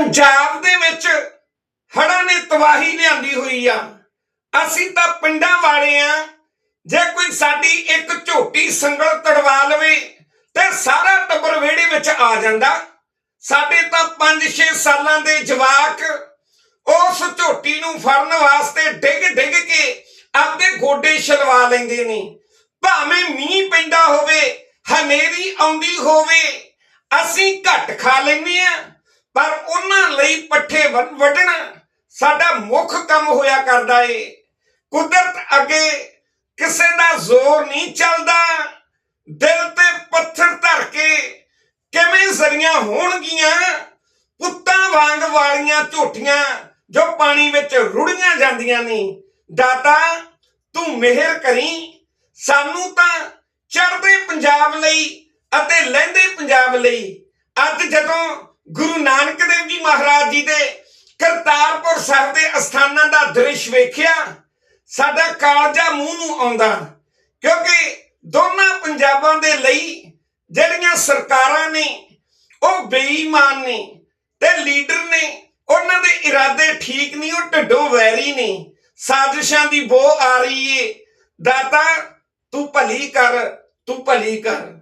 ਪੰਜਾਬ ਦੇ ਵਿੱਚ ਹੜ੍ਹਾਂ ਨੇ ਤਬਾਹੀ ਲਿਆਂਦੀ ਹੋਈ ਆ। ਅਸੀਂ ਤਾਂ ਪਿੰਡਾਂ ਵਾਲੇ ਆ। ਜੇ ਕੋਈ ਸਾਡੀ ਇੱਕ ਝੋਟੀ ਸੰਗਲ ਤੜਵਾ ਲਵੇ ਤੇ ਸਾਰਾ ਟੱਬਰ ਵਿਹੜੇ ਵਿੱਚ ਆ ਜਾਂਦਾ। ਸਾਡੇ ਤਾਂ 5-6 ਸਾਲਾਂ ਦੇ ਜਵਾਕ ਉਸ ਝੋਟੀ ਨੂੰ ਫੜਨ ਵਾਸਤੇ ਡਿੱਗ ਡਿੱਗ ਕੇ ਆਪਦੇ ਗੋਡੇ ਛਲਵਾ ਲੈਂਦੇ ਨੇ। ਭਾਵੇਂ ਮੀਂਹ ਪੈਂਦਾ ਹੋਵੇ, ਹਨੇਰੀ ਆਉਂਦੀ ਹੋਵੇ, ਅਸੀਂ ਘੱਟ ਖਾ ਲੈਂਦੇ ਆ। ਪਰ ਲਈ ਪੱਠੇ ਵੱਢ- ਵੱਢਣਾ, ਸਾਡਾ ਮੁੱਖ ਕੰਮ ਹੋਇਆ ਕਰਦਾ ਏ। ਕੁਦਰਤ ਅੱਗੇ ਕਿਸੇ ਦਾ ਜ਼ੋਰ ਨਹੀਂ ਚੱਲਦਾ। ਦਿਲ ਤੇ ਪੱਥਰ ਧਰ ਕੇ ਕਿਵੇਂ ਜ਼ਰੀਆਂ ਹੋਣਗੀਆਂ? ਪੁੱਤਾਂ ਵਾਂਗ ਵਾਲੀਆਂ ਝੋਟੀਆਂ ਜੋ ਪਾਣੀ ਵਿੱਚ ਰੁੜੀਆਂ ਜਾਂਦੀਆਂ ਨੇ। ਦਾਤਾ, ਤੂੰ ਮਿਹਰ ਕਰੀ। ਸਾਨੂੰ ਤਾਂ ਚੜ੍ਹਦੇ ਪੰਜਾਬ ਲਈ ਅਤੇ ਲਹਿੰਦੇ ਪੰਜਾਬ ਲਈ। ਅੱਜ ਜਦੋਂ ਗੁਰੂ ਨਾਨਕ ਦੇਵ ਜੀ ਮਹਾਰਾਜ ਜੀ ਦੇ ਕਰਤਾਰਪੁਰ ਸਾਹਿਬ ਦੇ ਅਸਥਾਨਾਂ ਦਾ ਦ੍ਰਿਸ਼ ਵੇਖਿਆ, ਸਾਡਾ ਕਾਲਜਾ ਮੂੰਹ ਨੂੰ ਆਉਂਦਾ, ਕਿਉਂਕਿ ਦੋਨਾਂ ਪੰਜਾਬਾਂ ਦੇ ਲਈ ਜਿਹੜੀਆਂ ਸਰਕਾਰਾਂ ਨੇ, ਉਹ ਬੇਈਮਾਨ ਨੇ ਤੇ ਲੀਡਰ ਨੇ, ਉਹਨਾਂ ਦੇ ਇਰਾਦੇ ਠੀਕ ਨਹੀਂ, ਉਹ ਢਿੱਡੋਂ ਵੈਰੀ ਨੇ, ਸਾਜ਼ਿਸ਼ਾਂ ਦੀ ਬੋ ਆ ਰਹੀ ਏ, ਦਾਤਾ ਤੂੰ ਭਲੀ ਕਰ, ਤੂੰ ਭਲੀ ਕਰ।